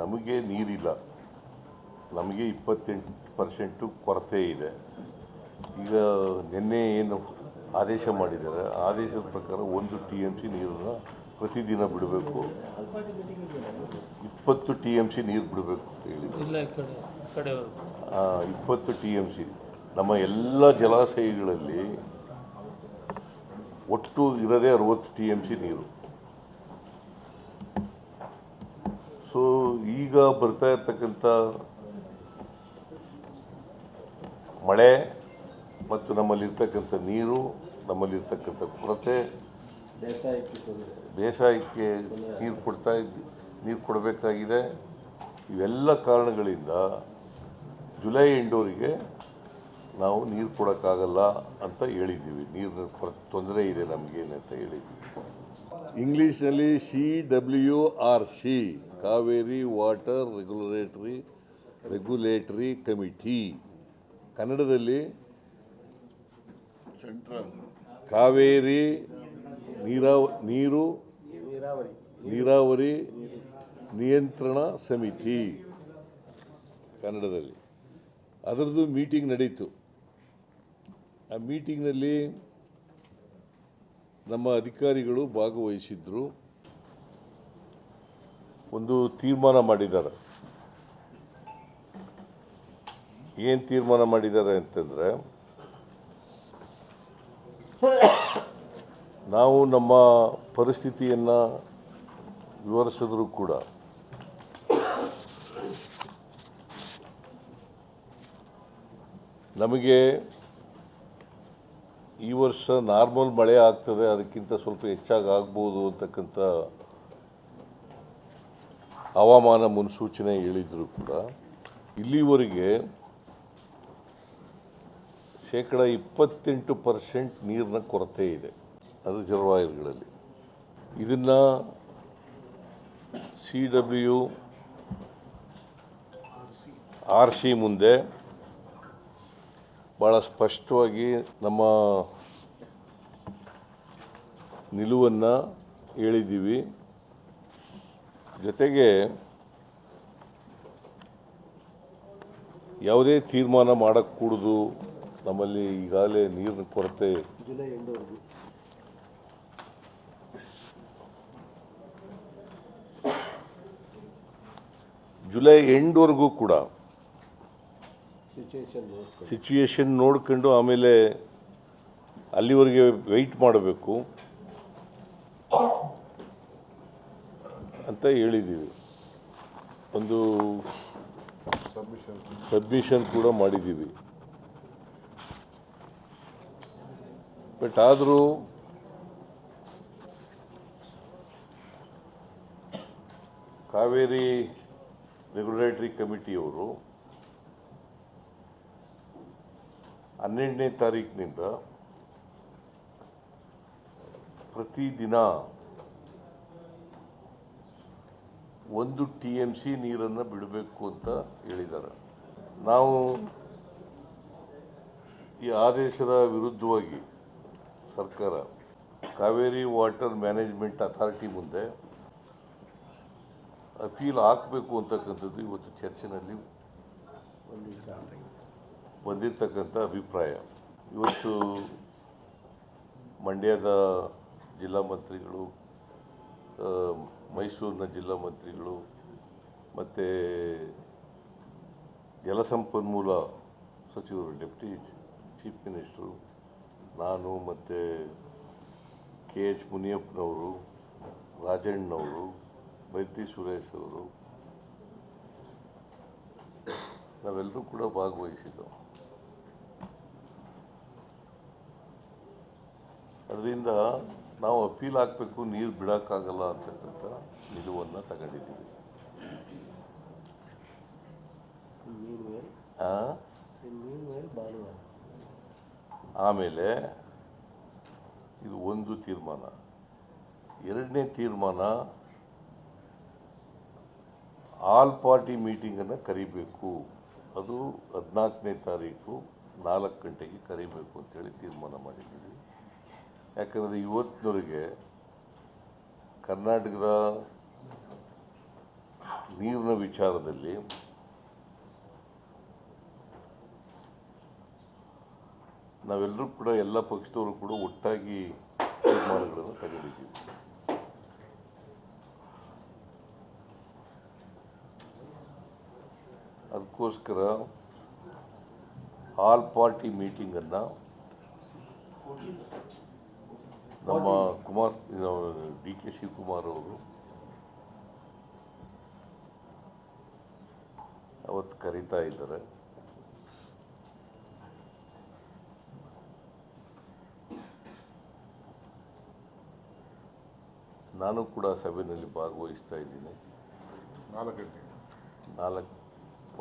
ನಮಗೆ ನೀರಿಲ್ಲ. ನಮಗೆ ಇಪ್ಪತ್ತೆಂಟು ಪರ್ಸೆಂಟು ಕೊರತೆ ಇದೆ. ಈಗ ನಿನ್ನೆ ಏನು ಆದೇಶ ಮಾಡಿದ್ದಾರೆ ಆದೇಶದ ಪ್ರಕಾರ ಒಂದು ಟಿ ಎಂ ಸಿ ನೀರನ್ನು ಪ್ರತಿದಿನ ಬಿಡಬೇಕು. ಇಪ್ಪತ್ತು ಟಿ ಎಂ ಸಿ ನೀರು ಬಿಡಬೇಕು ಅಂತ ಹೇಳಿದ್ರು. ಇಪ್ಪತ್ತು ಟಿ ಎಂ ಸಿ ನಮ್ಮ ಎಲ್ಲ ಜಲಾಶಯಗಳಲ್ಲಿ ಒಟ್ಟು ಇರೋದೇ ಅರವತ್ತು ಟಿ ಎಂ ಸಿ ನೀರು ಸೊ ಈಗ ಬರ್ತಾ ಇರ್ತಕ್ಕಂಥ ಮಳೆ ಮತ್ತು ನಮ್ಮಲ್ಲಿರ್ತಕ್ಕಂಥ ನೀರು, ನಮ್ಮಲ್ಲಿರ್ತಕ್ಕಂಥ ಕೊರತೆ, ಬೇಸಾಯಕ್ಕೆ ನೀರು ಕೊಡ್ತಾ ಇದ್ದ, ನೀರು ಕೊಡಬೇಕಾಗಿದೆ. ಇವೆಲ್ಲ ಕಾರಣಗಳಿಂದ ಜುಲೈ ಎಂಡೋರಿಗೆ ನಾವು ನೀರು ಕೊಡೋಕ್ಕಾಗಲ್ಲ ಅಂತ ಹೇಳಿದ್ದೀವಿ. ನೀರಿನ ತೊಂದರೆ ಇದೆ ನಮಗೇನೆ ಅಂತ ಹೇಳಿದ್ದೀವಿ. ಇಂಗ್ಲೀಷ್ನಲ್ಲಿ C W R C Kaveri water regulatory regulatory committee. ಕನ್ನಡದಲ್ಲಿ ಸೆಂಟ್ರಲ್. ಕಾವೇರಿ ನೀರಾವ ನೀರು ನೀರಾವರಿ ನಿಯಂತ್ರಣ ಸಮಿತಿ ಕನ್ನಡದಲ್ಲಿ. ಅದರದ್ದು ಮೀಟಿಂಗ್ ನಡೀತು. ಆ ಮೀಟಿಂಗ್ನಲ್ಲಿ ನಮ್ಮ ಅಧಿಕಾರಿಗಳು ಭಾಗವಹಿಸಿದ್ರು. ಒಂದು ತೀರ್ಮಾನ ಮಾಡಿದ್ದಾರೆ. ಏನು ತೀರ್ಮಾನ ಮಾಡಿದ್ದಾರೆ ಅಂತಂದರೆ, ನಾವು ನಮ್ಮ ಪರಿಸ್ಥಿತಿಯನ್ನು ವಿವರಿಸಿದ್ರೂ ಕೂಡ. ನಮಗೆ ಈ ವರ್ಷ ನಾರ್ಮಲ್ ಮಳೆ ಆಗ್ತದೆ, ಅದಕ್ಕಿಂತ ಸ್ವಲ್ಪ ಹೆಚ್ಚಾಗಿ ಆಗ್ಬೋದು ಅಂತಕ್ಕಂಥ ಹವಾಮಾನ ಮುನ್ಸೂಚನೆ ಹೇಳಿದ್ರು ಕೂಡ. ಇಲ್ಲಿವರೆಗೆ ಶೇಕಡ ಇಪ್ಪತ್ತೆಂಟು ಪರ್ಸೆಂಟ್ ನೀರಿನ ಕೊರತೆ ಇದೆ, ಅದು ಜಲವಾಯುಗಳಲ್ಲಿ. ಇದನ್ನು ಸಿ ಡಬ್ಲ್ಯೂ ಆರ್ ಸಿ ಮುಂದೆ ಭಾಳ ಸ್ಪಷ್ಟವಾಗಿ ನಮ್ಮ ನಿಲುವನ್ನು ಹೇಳಿದ್ದೀವಿ. ಜೊತೆಗೆ ಯಾವುದೇ ತೀರ್ಮಾನ ಮಾಡக்கூಡದು ನಮ್ಮಲ್ಲಿ ಈಗಾಗಲೇ ನೀರಿನ ಕೊರತೆ. ಜುಲೈ ಎಂಡವರೆಗೂ ಕೂಡ ಸಿಚುಯೇಷನ್ ನೋಡ್ಕೊಂಡು. ಆಮೇಲೆ ಅಲ್ಲಿವರೆಗೆ ವೆಯ್ಟ್ ಮಾಡಬೇಕು ಅಂತ ಹೇಳಿದ್ದೀವಿ. ಒಂದು ಸಬ್ಮಿಷನ್ ಕೂಡ ಮಾಡಿದ್ದೀವಿ. ಬಟ್ ಆದರೂ ಕಾವೇರಿ ರೆಗ್ಯುಲೇಟರಿ ಕಮಿಟಿಯವರು ಹನ್ನೆರಡನೇ ತಾರೀಕಿನಿಂದ ಪ್ರತಿದಿನ ಒಂದು ಟಿ ಎಂ ಸಿ ನೀರನ್ನು ಬಿಡಬೇಕು ಅಂತ ಹೇಳಿದ್ದಾರೆ. ನಾವು ಈ ಆದೇಶದ ವಿರುದ್ಧವಾಗಿ ಸರ್ಕಾರ ಕಾವೇರಿ ವಾಟರ್ ಮ್ಯಾನೇಜ್ಮೆಂಟ್ ಅಥಾರಿಟಿ ಮುಂದೆ ಅಪೀಲ್ ಹಾಕಬೇಕು ಅಂತಕ್ಕಂಥದ್ದು ಇವತ್ತು ಚರ್ಚೆನಲ್ಲಿ ಬಂದಿರತಕ್ಕಂಥ ಅಭಿಪ್ರಾಯ. ಇವತ್ತು ಮಂಡ್ಯದ ಜಿಲ್ಲಾ ಮಂತ್ರಿಗಳು ಮೈಸೂರಿನ ಜಿಲ್ಲಾ ಮಂತ್ರಿಗಳು, ಮತ್ತು ಜಲಸಂಪನ್ಮೂಲ ಸಚಿವರು, ಡೆಪ್ಟಿ ಚೀಫ್ ಮಿನಿಸ್ಟ್ರು, ನಾನು ಮತ್ತು ಕೆ ಎಚ್ ಮುನಿಯಪ್ಪನವರು ರಾಜಣ್ಣವರು ಮೈತ್ರಿ ಸುರೇಶ್ ಅವರು, ನಾವೆಲ್ಲರೂ ಕೂಡ ಭಾಗವಹಿಸಿದ್ದೆವು ಅದರಿಂದ ನಾವು ಅಪೀಲ್ ಹಾಕಬೇಕು, ನೀರು ಬಿಡೋಕ್ಕಾಗಲ್ಲ ಅಂತಕ್ಕಂಥ ನಿಲುವನ್ನು ತಗೊಂಡಿದ್ದೀವಿ? ಆಮೇಲೆ ಇದು ಒಂದು ತೀರ್ಮಾನ. ಎರಡನೇ ತೀರ್ಮಾನ, ಆಲ್ ಪಾರ್ಟಿ ಮೀಟಿಂಗನ್ನು ಕರಿಬೇಕು. ಅದು ಹದಿನಾಲ್ಕನೇ ತಾರೀಕು ನಾಲ್ಕು ಗಂಟೆಗೆ ಕರಿಬೇಕು ಅಂತೇಳಿ ತೀರ್ಮಾನ ಮಾಡಿದ್ದೀವಿ. ಯಾಕಂದರೆ ಇವತ್ತಿನವರೆಗೆ ಕರ್ನಾಟಕದ ನೀರಿನ ವಿಚಾರದಲ್ಲಿ ನಾವೆಲ್ಲರೂ ಕೂಡ ಎಲ್ಲ ಪಕ್ಷದವರು ಕೂಡ ಒಟ್ಟಾಗಿ ತೀರ್ಮಾನಗಳನ್ನು ತಗೊಂಡಿದ್ದೀವಿ ಅದಕ್ಕೋಸ್ಕರ ಆಲ್ ಪಾರ್ಟಿ ಮೀಟಿಂಗನ್ನು ನಮ್ಮ ಕುಮಾರ್ ಡಿ ಕೆ ಶಿವಕುಮಾರ್ ಅವರು ಅವತ್ತು ಕರೀತಾ ಇದ್ದಾರೆ. ನಾನು ಕೂಡ ಸಭೆಯಲ್ಲಿ ಭಾಗವಹಿಸ್ತಾ ಇದ್ದೀನಿ. ನಾಲ್ಕು ಗಂಟೆ. ನಾಲ್ಕು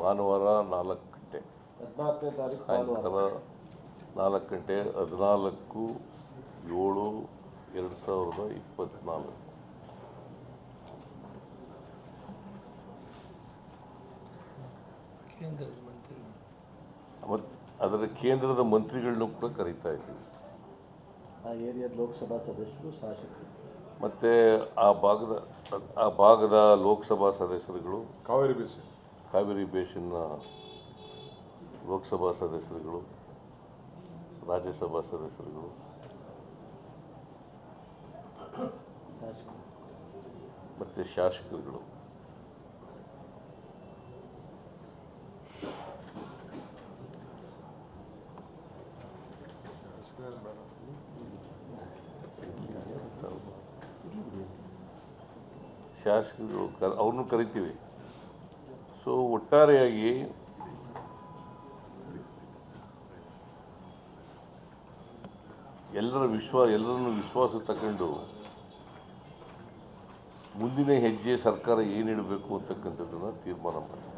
ಭಾನುವಾರ ನಾಲ್ಕು ಗಂಟೆ. ಹದಿನಾಲ್ಕನೇ ತಾರೀಕು ಸಾಯಂಕಾಲ ನಾಲ್ಕು ಗಂಟೆ ಹದಿನಾಲ್ಕು ಏಳು ಎರಡು ಸಾವಿರದ ಇಪ್ಪತ್ನಾಲ್ಕು. ಮತ್ತು ಅದರ ಕೇಂದ್ರದ ಮಂತ್ರಿಗಳನ್ನೂ ಕೂಡ ಕರೀತಾ ಇದ್ದೀವಿ. ಆ ಏರಿಯಾದ ಲೋಕಸಭಾ ಸದಸ್ಯರು ಶಾಸಕರು. ಮತ್ತೆ ಆ ಭಾಗದ ಆ ಭಾಗದ ಲೋಕಸಭಾ ಸದಸ್ಯರುಗಳು ಕಾವೇರಿ ಬೇಸಿ. ಕಾವೇರಿ ಬೇಸಿನ ಲೋಕಸಭಾ ಸದಸ್ಯರುಗಳು ರಾಜ್ಯಸಭಾ ಸದಸ್ಯರುಗಳು ಶಾಸಕರು ಮತ್ತು ಶಾಸಕರುಗಳು ಶಾಸಕರು ಅವ್ರನ್ನು ಕರಿತೀವಿ. ಸೊ ಒಟ್ಟಾರೆಯಾಗಿ ಎಲ್ಲರ ವಿಶ್ವ ಎಲ್ಲರನ್ನು ವಿಶ್ವಾಸ ತಗೊಂಡು ಮುಂದಿನ ಹೆಜ್ಜೆ ಸರ್ಕಾರ ಏನಿಡಬೇಕು ಅಂತಕ್ಕಂಥದ್ದನ್ನು ತೀರ್ಮಾನ ಮಾಡಿ